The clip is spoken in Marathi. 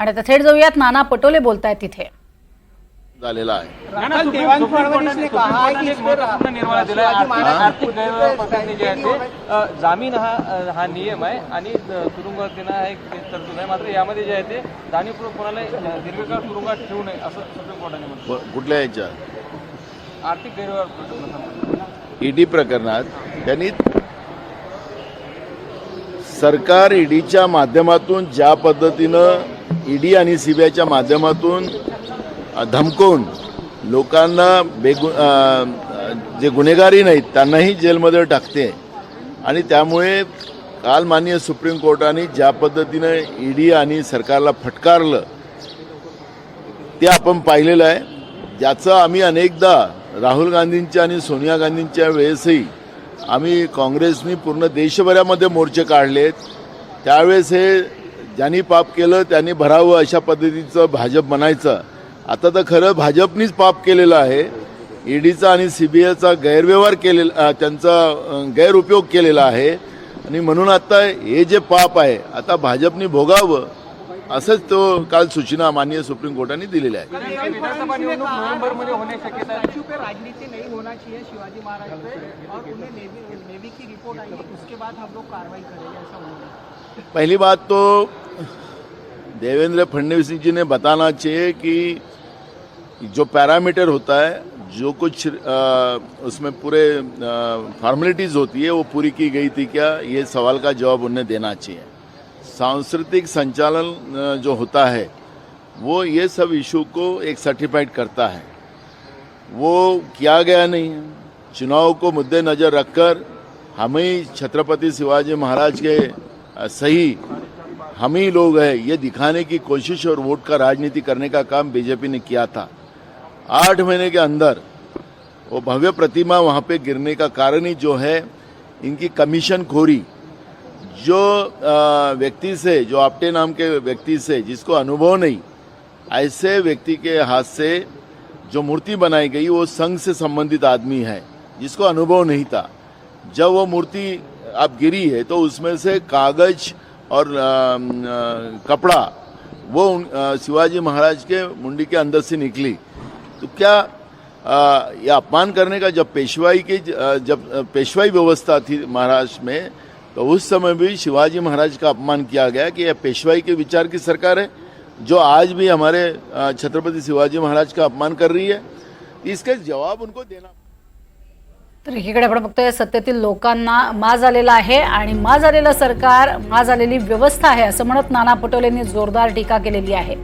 आणि आता थेट जाऊयात नाना पटोले बोलतायत तिथे. झालेला आहे. कल देवेंद्र फडणवीस ने कहा है कि इसमें महत्त्वपूर्ण निर्णय दिला आहे. शिवाजी महाराज आर्थिक गैरव्यवहार प्रकरणी जे आहे ते अ, जामीन हा हा नियम आहे आणि तुरुंगात देणं हा एक तरतूद आहे. मात्र यामध्ये जे आहे ते जाणीवपूर्वक कोणाला दीर्घकाळ तुरुंगात ठेवू नये असं सुप्रीम कोर्टाने म्हटलं. कुठल्या याच्या आर्थिक गैरव्यवहार ईडी प्रकरणात त्यांनी सरकार ईडीच्या माध्यमातून ज्या पद्धतीनं ईडी आणि सीबीआयच्या माध्यमातून धमकवून लोकांना बेगु जे गुन्हेगारी नाहीत त्यांनाही जेलमध्ये टाकते. आणि त्यामुळे काल माननीय सुप्रीम कोर्टाने ज्या पद्धतीनं ईडी आणि सरकारला फटकारलं ते आपण पाहिलेलं आहे. ज्याचं आम्ही अनेकदा राहुल गांधींच्या आणि सोनिया गांधींच्या वेळेसही आम्ही काँग्रेसनी पूर्ण देशभरामध्ये मोर्चे काढलेत. त्यावेळेस हे ज्यांनी पाप केलं त्यांनी भरावं अशा पद्धतीचं भाजप म्हणायचं आता तर खरं भाजपनीच पाप केलेलं आहे. ईडीचा आणि सीबीआयचा गैरव्यवहार केलेला त्यांचा गैरउपयोग केलेला आहे. आणि म्हणून आता हे जे पाप आहे आता भाजपनी भोगावं. असंच तो काल सूचना माननीय सुप्रीम कोर्टाने दिल्ली है पहली बात तो देवेंद्र फडणवीस जी ने बताना चाहिए कि जो पैरामीटर होता है जो कुछ आ, उसमें पूरे फॉर्मेलिटीज होती है वो पूरी की गई थी क्या? ये सवाल का जवाब उन्हें देना चाहिए। सांस्कृतिक संचालन जो होता है, वो ये सब इशू को एक सर्टिफाइड करता है। वो किया गया नहीं है। चुनाव को मुद्दे नज़र रखकर हम ही छत्रपति शिवाजी महाराज के सही, हम ही लोग हैं, ये दिखाने की कोशिश और वोट का राजनीति करने का काम बीजेपी ने किया था। आठ महीने के अंदर वो भव्य प्रतिमा वहाँ पे गिरने का कारण ही जो है, इनकी कमीशन खोरी जो व्यक्ति से जो आपटे नाम के व्यक्ति से जिसको अनुभव नहीं ऐसे व्यक्ति के हाथ से जो मूर्ति बनाई गई वो संघ से संबंधित आदमी है जिसको अनुभव नहीं था। जब वो मूर्ति अब गिरी है तो उसमें से कागज़ और अ, अ, कपड़ा वो शिवाजी महाराज के मुंडी के अंदर से निकली। तो क्या यह अपमान करने का जब पेशवाई की जब पेशवाई व्यवस्था थी महाराष्ट्र में तो उस समय भी शिवाजी महाराज का अपमान किया गया कि यह पेशवाई के विचार की सरकार है जो आज भी हमारे छत्रपति शिवाजी महाराज का अपमान कर रही है। इसके जवाब उनको देना। तर एकीकडे आपण बघतोय सत्तेतील लोकांना माज आलेला आहे आणि माज आलेलं सरकार माज आलेली व्यवस्था आहे असं म्हणत नाना पटोलेंनी जोरदार टीका केलेली आहे.